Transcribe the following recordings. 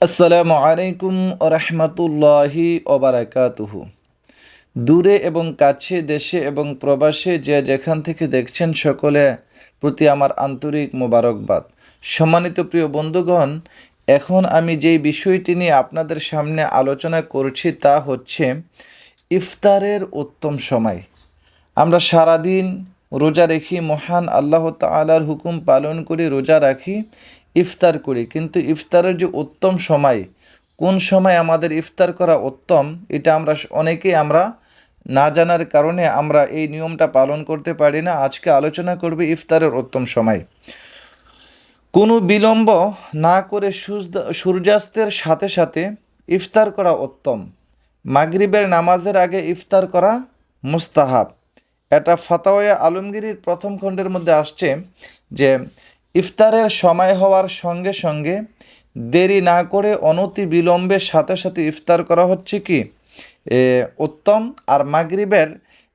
আসসালামু আলাইকুম রহমতুল্লাহি ওবারাকাতুহু দূরে এবং কাছে, দেশে এবং প্রবাসে যে যেখান থেকে দেখছেন সকলে প্রতি আমার আন্তরিক মোবারকবাদ। সম্মানিত প্রিয় বন্ধুগণ, এখন আমি যেই বিষয়টি নিয়ে আপনাদের সামনে আলোচনা করছি তা হচ্ছে ইফতারের উত্তম সময়। আমরা সারাদিন রোজা রেখি মহান আল্লাহ তালার হুকুম পালন করে রোজা রাখি। ইফতার করি, কিন্তু ইফতারের যে উত্তম সময়, কোন সময় আমাদের ইফতার করা উত্তম, এটা আমরা অনেকেই আমরা না জানার কারণে আমরা এই নিয়মটা পালন করতে পারি না। আজকে আলোচনা করবে ইফতারের উত্তম সময়। কোনো বিলম্ব না করে সূর্য- সূর্যাস্তের সাথে সাথে ইফতার করা উত্তম। মাগরিবের নামাজের আগে ইফতার করা মুস্তাহাব। এটা ফাতাওয়া আলমগিরির প্রথম খণ্ডের মধ্যে আসছে যে ইফতারের সময় হওয়ার সঙ্গে সঙ্গে দেরি না করে অনতি বিলম্বের সাথে সাথে ইফতার করা হচ্ছে কি? উত্তম আর মাগরিবের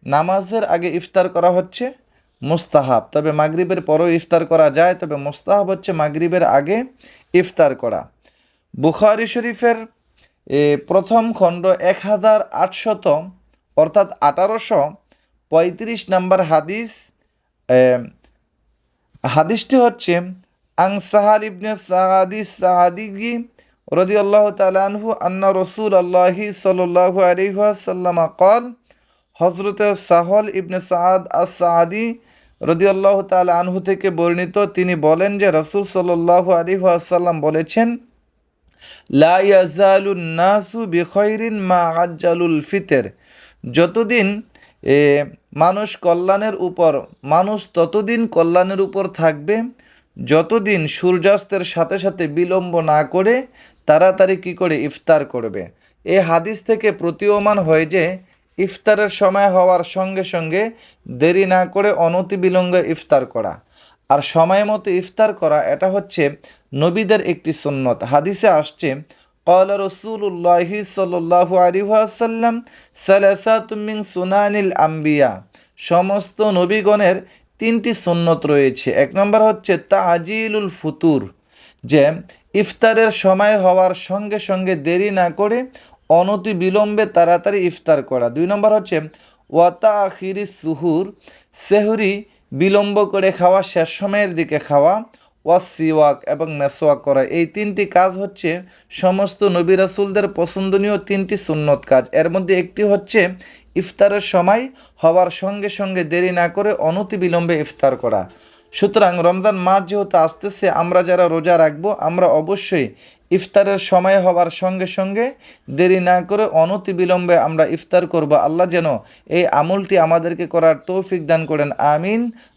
নামাজের আগে ইফতার করা হচ্ছে মুস্তাহাব। তবে মাগরিবের পরেও ইফতার করা যায়, তবে মুস্তাহাব হচ্ছে মাগরিবের আগে ইফতার করা। বুখারি শরীফের প্রথম খণ্ড এক হাজার আটশত, অর্থাৎ আঠারোশো পঁয়ত্রিশ নম্বর হাদিস হাদিসটি হচ্ছে আং সাহাল ইবনে সাহাদি সাহাদিগি রদি আল্লাহ তালানহু আন্না রসুল আল্লাহি সাল্লাহু আলিহাসাল্লামা কল হজরত সাহল ইবনে সাদ আস সাদি রদি আল্লাহ তাল আনহু থেকে বর্ণিত, তিনি বলেন যে রসুল সাল্লাহু আলিহাসাল্লাম বলেছেন, লা ইয়াজালু নাসু বিখৈরিন মা আজ্জালুল ফিতের। যতদিন এ, মানুষ কল্যাণের উপর মানুষ ততদিন কল্যাণের উপর থাকবে যতদিন সূর্যাস্তের সাথে সাথে বিলম্ব না করে তাড়াতাড়ি কি করে ইফতার করবে। এ হাদিস থেকে প্রতীয়মান হয় যে ইফতারের সময় হওয়ার সঙ্গে সঙ্গে দেরি না করে অনতিবিলম্বে ইফতার করা। আর সময় মতো ইফতার করা এটা হচ্ছে নবীদের একটি সুন্নত। হাদিসে আসছে قال رسول الله صلى الله عليه وسلم ثلاثة من سنن الأنبياء সমস্ত নবীগণের তিনটি সুন্নত রয়েছে এক নম্বর হচ্ছে তাজিলুল ফুতুর যে ইফতারের সময় হওয়ার সঙ্গে সঙ্গে দেরি না করে অনতি বিলম্বে তাড়াতাড়ি ইফতার করা দুই নম্বর হচ্ছে ওয়াতা আখিরি সুহুর সেহুরি বিলম্ব করে খাওয়া শেষ সময়ের দিকে খাওয়া ওয়াসিওয়াক এবং মেসোয়াক করা। এই তিনটি কাজ হচ্ছে সমস্ত নবী রাসুলদের পছন্দনীয় তিনটি সুন্নত কাজ। এর মধ্যে একটি হচ্ছে ইফতারের সময় হওয়ার সঙ্গে সঙ্গে দেরি না করে অনতি বিলম্বে ইফতার করা। সুতরাং রমজান মাস যেহেতু আসতেছে, আমরা যারা রোজা রাখব, আমরা অবশ্যই ইফতারের সময় হওয়ার সঙ্গে সঙ্গে দেরি না করে অনতি বিলম্বে আমরা ইফতার করব। আল্লাহ যেন এই আমলটি আমাদেরকে করার তৌফিক দান করেন। আমিন।